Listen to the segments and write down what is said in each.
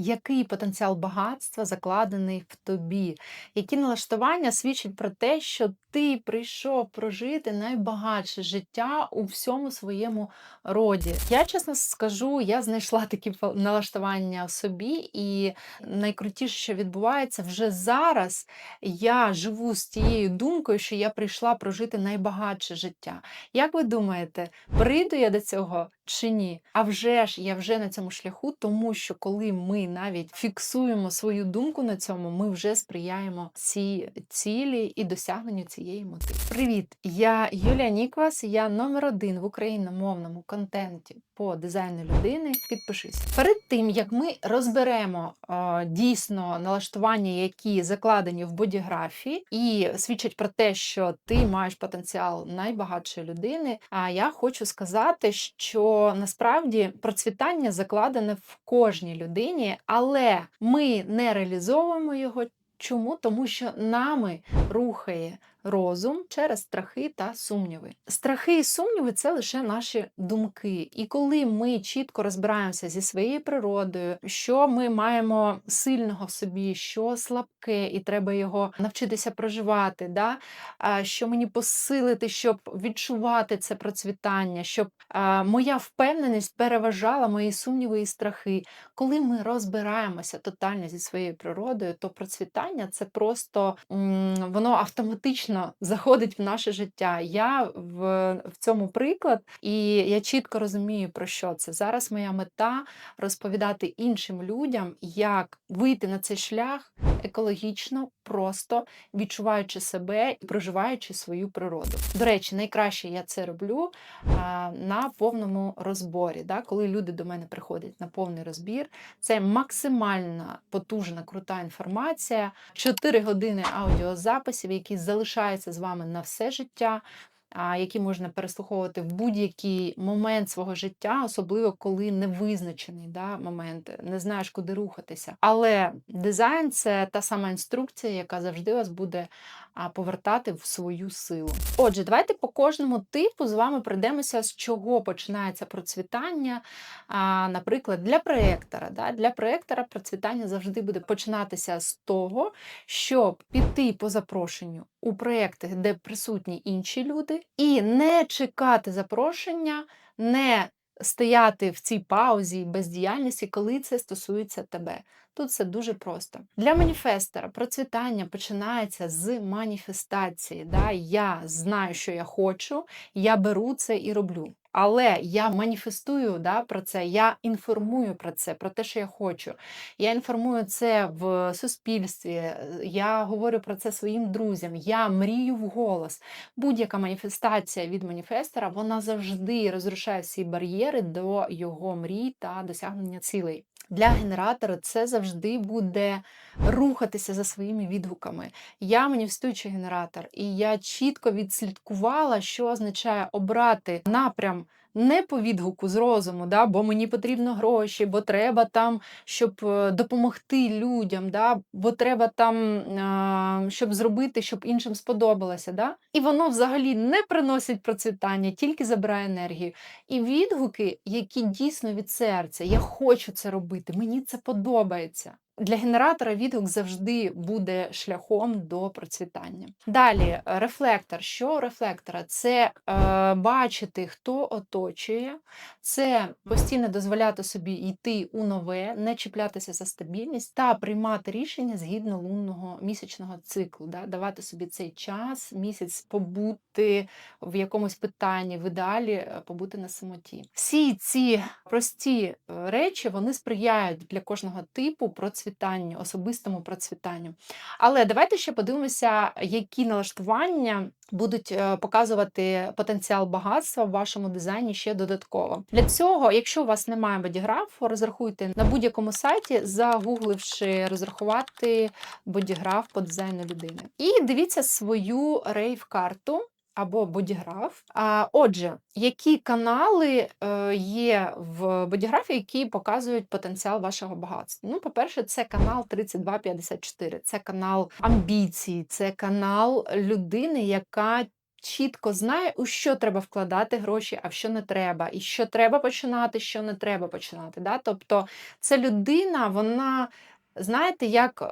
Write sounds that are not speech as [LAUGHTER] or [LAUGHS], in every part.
який потенціал багатства закладений в тобі, які налаштування свідчать про те, що ти прийшов прожити найбагатше життя у всьому своєму роді. Я чесно скажу, я знайшла такі налаштування собі, і найкрутіше, що відбувається вже зараз, я живу з тією думкою, що я прийшла прожити найбагатше життя. Як ви думаєте, прийду я до цього чи ні? А вже ж я вже на цьому шляху, тому що коли ми навіть фіксуємо свою думку на цьому, ми вже сприяємо цій цілі і досягненню цієї мети. Привіт! Я Юлія Ніквас, я номер один в україномовному контенті по дизайну людини. Підпишись. Перед тим як ми розберемо е, дійсно налаштування, які закладені в бодіграфії, і свідчать про те, що ти маєш потенціал найбагатшої людини. А я хочу сказати, що насправді процвітання закладене в кожній людині, але ми не реалізовуємо його. Чому? Тому що нами рухає розум через страхи та сумніви. Страхи і сумніви це лише наші думки. І коли ми чітко розбираємося зі своєю природою, що ми маємо сильного в собі, що слабке, і треба його навчитися проживати, да? що мені посилити, щоб відчувати це процвітання, щоб моя впевненість переважала мої сумніви і страхи. Коли ми розбираємося тотально зі своєю природою, то процвітання це просто воно автоматично заходить в наше життя. Я в, в цьому приклад, і я чітко розумію, про що це. Зараз моя мета розповідати іншим людям, як вийти на цей шлях екологічно, просто відчуваючи себе і проживаючи свою природу. До речі, найкраще я це роблю а, на повному розборі. Да? Коли люди до мене приходять на повний розбір, це максимальна потужна, крута інформація, 4 години аудіозаписів, які залишаються з вами на все життя. Які можна переслуховувати в будь-який момент свого життя, особливо коли не визначений да, момент, не знаєш, куди рухатися. Але дизайн це та сама інструкція, яка завжди вас буде а, повертати в свою силу. Отже, давайте по кожному типу з вами пройдемося, з чого починається процвітання. А, Наприклад, для проєктора. Да? Для проєктора процвітання завжди буде починатися з того, щоб піти по запрошенню у проєкти, де присутні інші люди, і не чекати запрошення, не стояти в цій паузі бездіяльності, коли це стосується тебе. Тут все дуже просто. Для маніфестора процвітання починається з маніфестації. Да? Я знаю, що я хочу, я беру це і роблю. Але я маніфестую да, про це, я інформую про це, про те, що я хочу. Я інформую це в суспільстві, е, я говорю про це своїм друзям, я мрію вголос. Будь-яка маніфестація від маніфестора, вона завжди розрушає всі бар'єри до його мрій та досягнення цілей. Для генератора це завжди буде рухатися за своїми відгуками. Я маніфестуючий генератор, і я чітко відслідкувала, що означає обрати напрям. Не по відгуку з розуму, да, бо мені потрібно гроші, бо треба там, щоб е, допомогти людям, да, бо треба там, щоб зробити, щоб іншим сподобалося. Да? І воно взагалі не приносить процвітання, тільки забирає енергію. І відгуки, які дійсно від серця, я хочу це робити, мені це подобається. Для генератора відгук завжди буде шляхом до процвітання. Далі, рефлектор. Що у рефлектора? Це е, бачити, хто оточує, це постійно дозволяти собі йти у нове, не чіплятися за стабільність та приймати рішення згідно лунного місячного циклу, да? давати собі цей час, місяць побути в якомусь питанні, в ідеалі е, побути на самоті. Всі ці прості е, речі вони сприяють для кожного типу процвітанню, особистому процвітанню. Але давайте ще подивимося, які налаштування будуть е, показувати потенціал багатства в вашому дизайні ще додатково. Для цього, якщо у вас немає бодіграфу, розрахуйте на будь-якому сайті, загугливши розрахувати бодіграф по дизайну людини. І дивіться свою рейв-карту. Або бодіграф. А, Отже, які канали е, є в бодіграфі, які показують потенціал вашого багатства? Ну, по-перше, це канал 3254, це канал амбіцій, це канал людини, яка чітко знає, у що треба вкладати гроші, а в що не треба, і що треба починати, що не треба починати. Да? Тобто, це людина, вона. Знаєте, як е,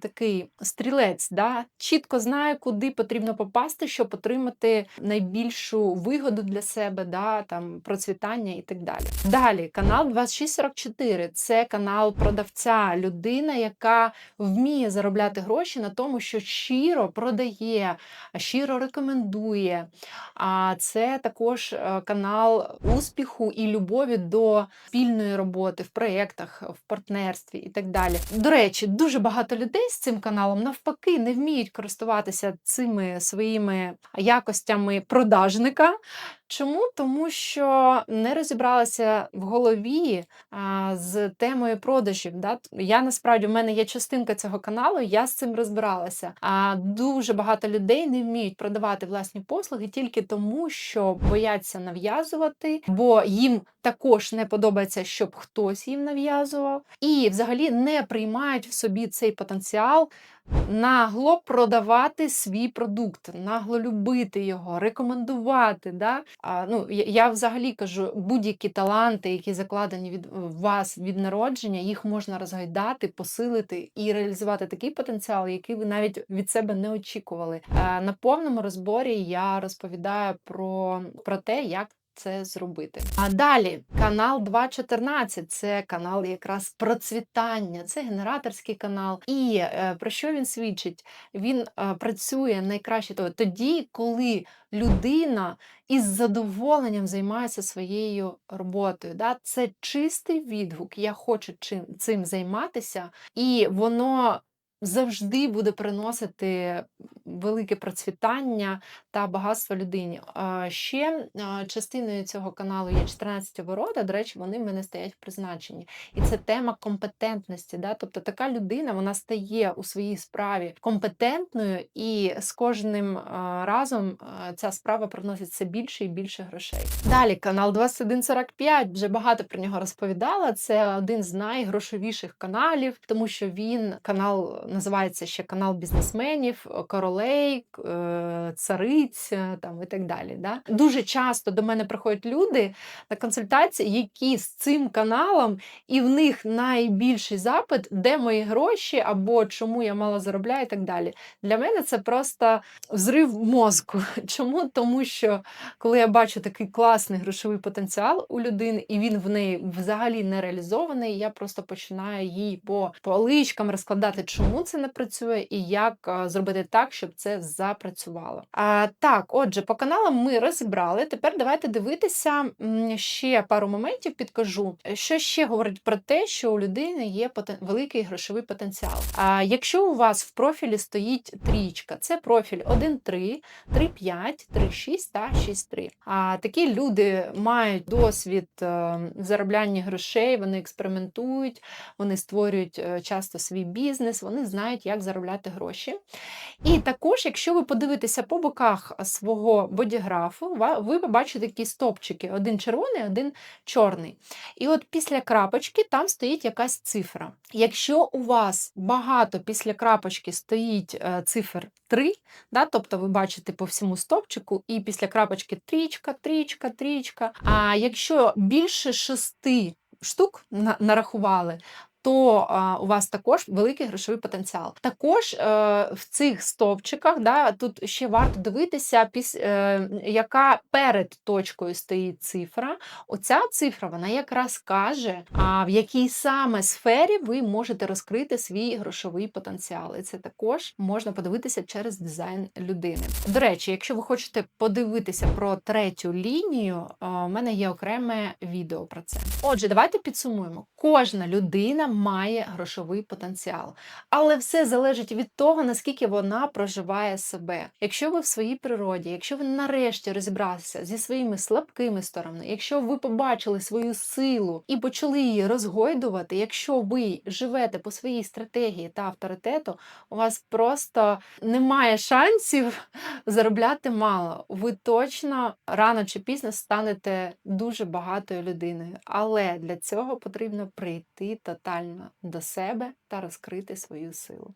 такий стрілець, да? чітко знає, куди потрібно попасти, щоб отримати найбільшу вигоду для себе, да? там, процвітання і так далі. Далі, канал 2644 це канал продавця, людина, яка вміє заробляти гроші на тому, що щиро продає, щиро рекомендує. А це також е, канал успіху і любові до спільної роботи в проєктах, в партнерстві і так далі. До речі, дуже багато людей з цим каналом навпаки не вміють користуватися цими своїми якостями продажника. Чому? Тому що не розібралася в голові а, з темою продажів. Да? Я насправді в мене є частинка цього каналу, я з цим розбиралася. А дуже багато людей не вміють продавати власні послуги тільки тому, що бояться нав'язувати, бо їм також не подобається, щоб хтось їм нав'язував, і взагалі не приймають в собі цей потенціал нагло продавати свій продукт, нагло любити його, рекомендувати. Да? А, ну, Я взагалі кажу, будь-які таланти, які закладені від вас від народження, їх можна розгайдати, посилити і реалізувати такий потенціал, який ви навіть від себе не очікували. А, на повному розборі я розповідаю про, про те, як це зробити. А далі канал 2.14 це канал якраз процвітання, це генераторський канал. І е, про що він свідчить? Він е, працює найкраще тоді, коли людина із задоволенням займається своєю роботою. Да? Це чистий відгук. Я хочу чим цим займатися, і воно завжди буде приносити велике процвітання та багатство людині. Ще частиною цього каналу є 14 ворота, до речі, вони в мене стоять в призначенні. І це тема компетентності. Да? Тобто така людина вона стає у своїй справі компетентною, і з кожним разом ця справа приносить все більше і більше грошей. Далі канал 2145, вже багато про нього розповідала. Це один з найгрошовіших каналів, тому що він канал називається ще канал бізнесменів, королей, цариць там і так далі. Да? Дуже часто до мене приходять люди на консультації, які з цим каналом, і в них найбільший запит, де мої гроші, або чому я мало заробляю, і так далі. Для мене це просто взрив мозку. [LAUGHS] Чому? Тому що коли я бачу такий класний грошовий потенціал у людини, і він в неї взагалі не реалізований, я просто починаю їй по поличкам розкладати, чому це не працює, і як зробити так, щоб це запрацювало. А, Так, отже, по каналам ми розібрали. Тепер давайте дивитися ще пару моментів, підкажу, що ще говорить про те, що у людини є великий грошовий потенціал. А якщо у вас в профілі стоїть трічка, це профіль 1.3, 3.5, 3.6 та 6.3. А такі люди мають досвід е, заробляння грошей, вони експериментують, вони створюють е, часто свій бізнес, вони знають, як заробляти гроші. І також, якщо ви подивитеся по боках свого бодіграфу, ви побачите такі стопчики: один червоний, один чорний. І от після крапочки там стоїть якась цифра. Якщо у вас багато після крапочки стоїть е, цифр 3, да, тобто ви бачите по всьому стопчику, і після крапочки трічка, трічка, трічка. А якщо більше шести штук нарахували, то а, у вас також великий грошовий потенціал. Також е, в цих стовпчиках да, тут ще варто дивитися, піс, е, яка перед точкою стоїть цифра. Оця цифра вона якраз каже, а в якій саме сфері ви можете розкрити свій грошовий потенціал. І це також можна подивитися через дизайн людини. До речі, якщо ви хочете подивитися про третю лінію, у мене є окреме відео про це. Отже, давайте підсумуємо. Кожна людина має грошовий потенціал. Але все залежить від того, наскільки вона проживає себе. Якщо ви в своїй природі, якщо ви нарешті розібралися зі своїми слабкими сторонами, якщо ви побачили свою силу і почали її розгойдувати, якщо ви живете по своїй стратегії та авторитету, у вас просто немає шансів [LAUGHS] заробляти мало. Ви точно рано чи пізно станете дуже багатою людиною. Але для цього потрібно прийти тотально до себе та розкрити свою силу.